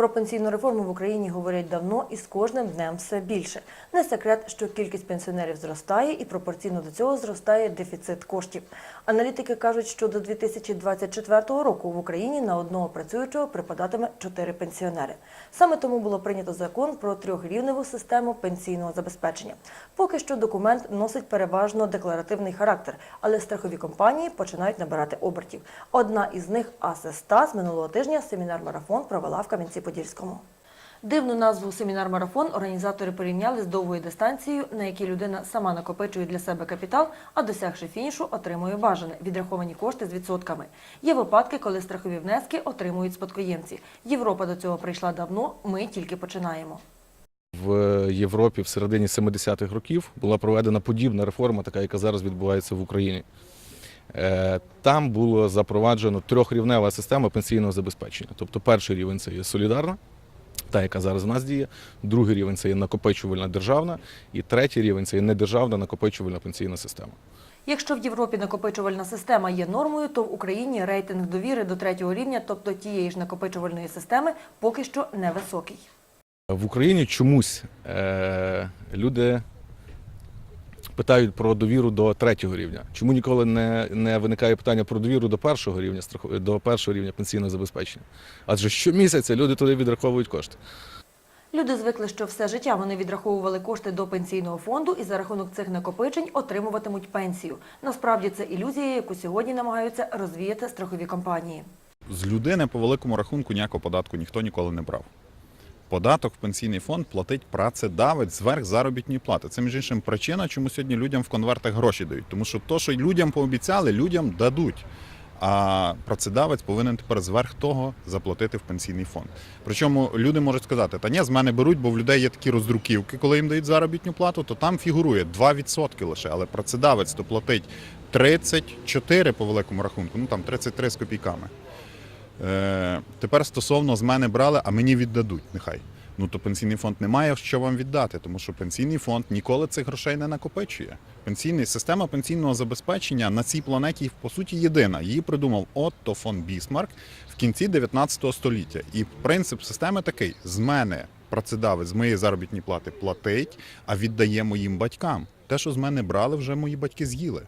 Про пенсійну реформу в Україні говорять давно і з кожним днем все більше. Не секрет, що кількість пенсіонерів зростає і пропорційно до цього зростає дефіцит коштів. Аналітики кажуть, що до 2024 року в Україні на одного працюючого припадатиме 4 пенсіонери. Саме тому було прийнято закон про трьохрівневу систему пенсійного забезпечення. Поки що документ носить переважно декларативний характер, але страхові компанії починають набирати обертів. Одна із них Асеста з минулого тижня семінар-марафон провела в Кам'янці-Подільському. Дивну назву семінар-марафон організатори порівняли з довгою дистанцією, на якій людина сама накопичує для себе капітал, а досягши фінішу, отримує бажане відраховані кошти з відсотками. Є випадки, коли страхові внески отримують спадкоємці. Європа до цього прийшла давно. Ми тільки починаємо. В Європі в середині 70-х років була проведена подібна реформа, така, яка зараз відбувається в Україні. Е, Там було запроваджено трьохрівнева система пенсійного забезпечення. Тобто перший рівень це є солідарна, та, яка зараз в нас діє, другий рівень це є накопичувальна державна, і третій рівень це є недержавна накопичувальна пенсійна система. Якщо в Європі накопичувальна система є нормою, то в Україні рейтинг довіри до третього рівня, тобто тієї ж накопичувальної системи, поки що невисокий. В Україні чомусь е, люди питають про довіру до третього рівня. Чому ніколи не, не виникає питання про довіру до першого рівня до першого рівня пенсійного забезпечення? Адже щомісяця люди туди відраховують кошти. Люди звикли, що все життя вони відраховували кошти до пенсійного фонду і за рахунок цих накопичень отримуватимуть пенсію. Насправді це ілюзія, яку сьогодні намагаються розвіяти страхові компанії. З людини по великому рахунку ніякого податку ніхто ніколи не брав. Податок в пенсійний фонд платить працедавець зверх заробітної плати. Це між іншим причина, чому сьогодні людям в конвертах гроші дають. Тому що то, що людям пообіцяли, людям дадуть. А працедавець повинен тепер зверх того заплатити в пенсійний фонд. Причому люди можуть сказати, та ні, з мене беруть, бо в людей є такі роздруківки, коли їм дають заробітну плату, то там фігурує 2% лише, але працедавець то платить 34 по великому рахунку, ну там 33 з копійками. Е, тепер стосовно з мене брали, а мені віддадуть, нехай. Ну то пенсійний фонд не має що вам віддати, тому що пенсійний фонд ніколи цих грошей не накопичує. Пенсійний система пенсійного забезпечення на цій планеті по суті єдина. Її придумав Отто фон Бісмарк в кінці 19 століття. І принцип системи такий: з мене працедавець з моєї заробітної плати платить, а віддає моїм батькам. Те, що з мене брали, вже мої батьки з'їли.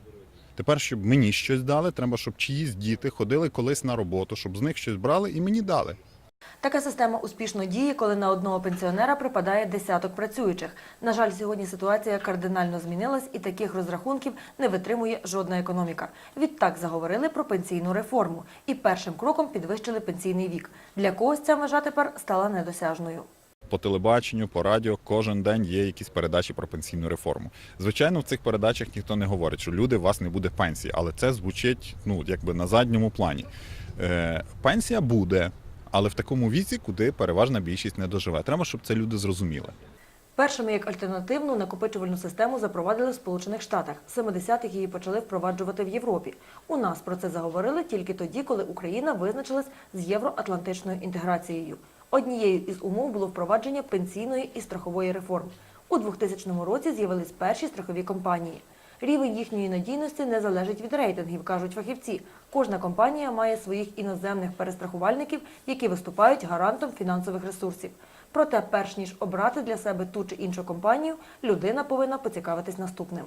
Тепер, щоб мені щось дали, треба, щоб чиїсь діти ходили колись на роботу, щоб з них щось брали і мені дали. Така система успішно діє, коли на одного пенсіонера припадає десяток працюючих. На жаль, сьогодні ситуація кардинально змінилась, і таких розрахунків не витримує жодна економіка. Відтак заговорили про пенсійну реформу і першим кроком підвищили пенсійний вік. Для когось ця межа тепер стала недосяжною. По телебаченню, по радіо кожен день є якісь передачі про пенсійну реформу. Звичайно, в цих передачах ніхто не говорить, що люди у вас не буде пенсії, але це звучить ну якби на задньому плані. Е, пенсія буде, але в такому віці, куди переважна більшість не доживе. Треба, щоб це люди зрозуміли. Першими як альтернативну накопичувальну систему запровадили в Сполучених Штатах. В 70-х її почали впроваджувати в Європі. У нас про це заговорили тільки тоді, коли Україна визначилась з євроатлантичною інтеграцією. Однією із умов було впровадження пенсійної і страхової реформ. У 2000 році з'явились перші страхові компанії. Рівень їхньої надійності не залежить від рейтингів, кажуть фахівці. Кожна компанія має своїх іноземних перестрахувальників, які виступають гарантом фінансових ресурсів. Проте, перш ніж обрати для себе ту чи іншу компанію, людина повинна поцікавитись наступним.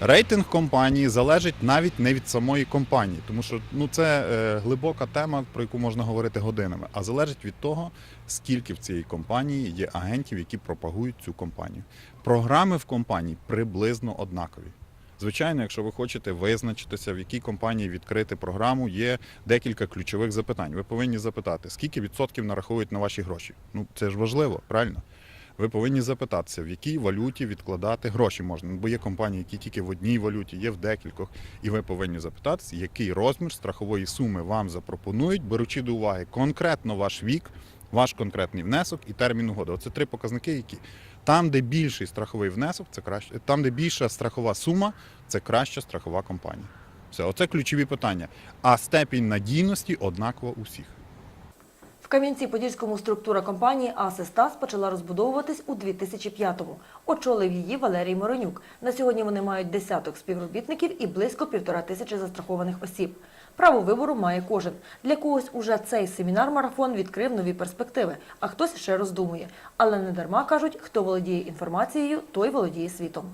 Рейтинг компанії залежить навіть не від самої компанії, тому що ну це е, глибока тема, про яку можна говорити годинами, а залежить від того, скільки в цій компанії є агентів, які пропагують цю компанію. Програми в компанії приблизно однакові. Звичайно, якщо ви хочете визначитися, в якій компанії відкрити програму, є декілька ключових запитань. Ви повинні запитати, скільки відсотків нараховують на ваші гроші. Ну це ж важливо, правильно? Ви повинні запитатися, в якій валюті відкладати гроші можна. Бо є компанії, які тільки в одній валюті, є в декількох. І ви повинні запитатися, який розмір страхової суми вам запропонують, беручи до уваги конкретно ваш вік, ваш конкретний внесок і термін угоди. Оце три показники, які там, де більший страховий внесок, це краще, там, де більша страхова сума, це краща страхова компанія. Все, оце ключові питання. А степінь надійності однакова у всіх. В Кам'янці-Подільському структура компанії «Асестас» почала розбудовуватись у 2005-му. Очолив її Валерій Моронюк. На сьогодні вони мають десяток співробітників і близько півтора тисячі застрахованих осіб. Право вибору має кожен. Для когось уже цей семінар-марафон відкрив нові перспективи, а хтось ще роздумує. Але не дарма кажуть, хто володіє інформацією, той володіє світом.